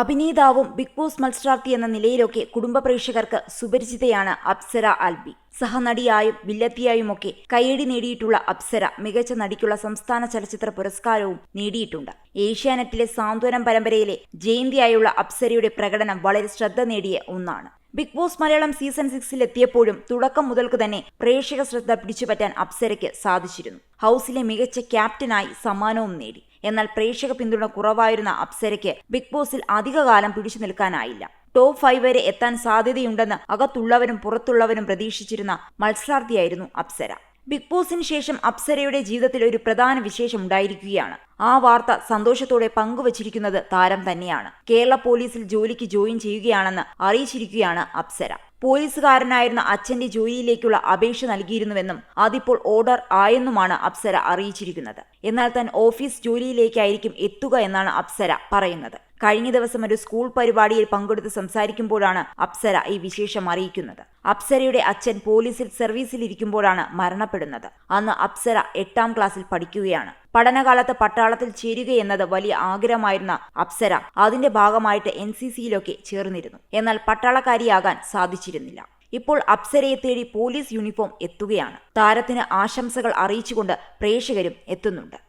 അഭിനേതാവും big boss മത്സരാർത്ഥി എന്ന നിലയിലൊക്കെ കുടുംബ പ്രേക്ഷകർക്ക് സുപരിചിതയാണ് അപ്സര ആൽബി. സഹനടിയായും വില്ലത്തിയായുമൊക്കെ കയ്യടി നേടിയിട്ടുള്ള അപ്സര മികച്ച നടിക്കുള്ള സംസ്ഥാന ചലച്ചിത്ര പുരസ്കാരവും നേടിയിട്ടുണ്ട്. ഏഷ്യാനെറ്റിലെ സാന്ത്വനം പരമ്പരയിലെ ജയന്തിയായുള്ള അപ്സരയുടെ പ്രകടനം വളരെ ശ്രദ്ധ നേടിയ ഒന്നാണ്. ബിഗ് ബോസ് മലയാളം സീസൺ സിക്സിൽ എത്തിയപ്പോഴും തുടക്കം മുതൽക്ക് തന്നെ പ്രേക്ഷക ശ്രദ്ധ പിടിച്ചുപറ്റാൻ അപ്സരയ്ക്ക് സാധിച്ചിരുന്നു. ഹൗസിലെ മികച്ച ക്യാപ്റ്റനായി സമ്മാനവും നേടി. എന്നാൽ പ്രേക്ഷക പിന്തുണ കുറവായിരുന്ന അപ്സരയ്ക്ക് ബിഗ് ബോസിൽ അധികകാലം പിടിച്ചു നിൽക്കാനായില്ല. ടോപ്പ് ഫൈവ് വരെ എത്താൻ സാധ്യതയുണ്ടെന്ന് അകത്തുള്ളവരും പുറത്തുള്ളവരും പ്രതീക്ഷിച്ചിരുന്ന മത്സരാർത്ഥിയായിരുന്നു അപ്സര. ബിഗ് ബോസിന് ശേഷം അപ്സരയുടെ ജീവിതത്തിൽ ഒരു പ്രധാന വിശേഷം ഉണ്ടായിരിക്കുകയാണ്. ആ വാർത്ത സന്തോഷത്തോടെ പങ്കുവച്ചിരിക്കുന്നത് താരം തന്നെയാണ്. കേരള പോലീസിൽ ജോലിക്ക് ജോയിൻ ചെയ്യുകയാണെന്ന് അറിയിച്ചിരിക്കുകയാണ് അപ്സര. പോലീസുകാരനായിരുന്ന അച്ഛന്റെ ജോലിയിലേക്കുള്ള അപേക്ഷ നൽകിയിരുന്നുവെന്നും അതിപ്പോൾ ഓർഡർ ആയെന്നുമാണ് അപ്സര അറിയിച്ചിരിക്കുന്നത്. എന്നാൽ താൻ ഓഫീസ് ജോലിയിലേക്കായിരിക്കും എത്തുക എന്നാണ് അപ്സര പറയുന്നത്. കഴിഞ്ഞ ദിവസം ഒരു സ്കൂൾ പരിപാടിയിൽ പങ്കെടുത്ത് സംസാരിക്കുമ്പോഴാണ് അപ്സര ഈ വിശേഷം അറിയിക്കുന്നത്. അപ്സരയുടെ അച്ഛൻ പോലീസിൽ സർവീസിലിരിക്കുമ്പോഴാണ് മരണപ്പെടുന്നത്. അന്ന് അപ്സര എട്ടാം ക്ലാസ്സിൽ പഠിക്കുകയാണ്. പഠനകാലത്ത് പട്ടാളത്തിൽ ചേരുകയെന്നത് വലിയ ആഗ്രഹമായിരുന്ന അപ്സര. അതിന്റെ ഭാഗമായിട്ട് എൻ സി സിയിലൊക്കെ ചേർന്നിരുന്നു. എന്നാൽ പട്ടാളക്കാരിയാകാൻ സാധിച്ചിരുന്നില്ല. ഇപ്പോൾ അപ്സരയെ തേടി പോലീസ് യൂണിഫോം എത്തുകയാണ്. താരത്തിന് ആശംസകൾ അറിയിച്ചുകൊണ്ട് പ്രേക്ഷകരും എത്തുന്നുണ്ട്.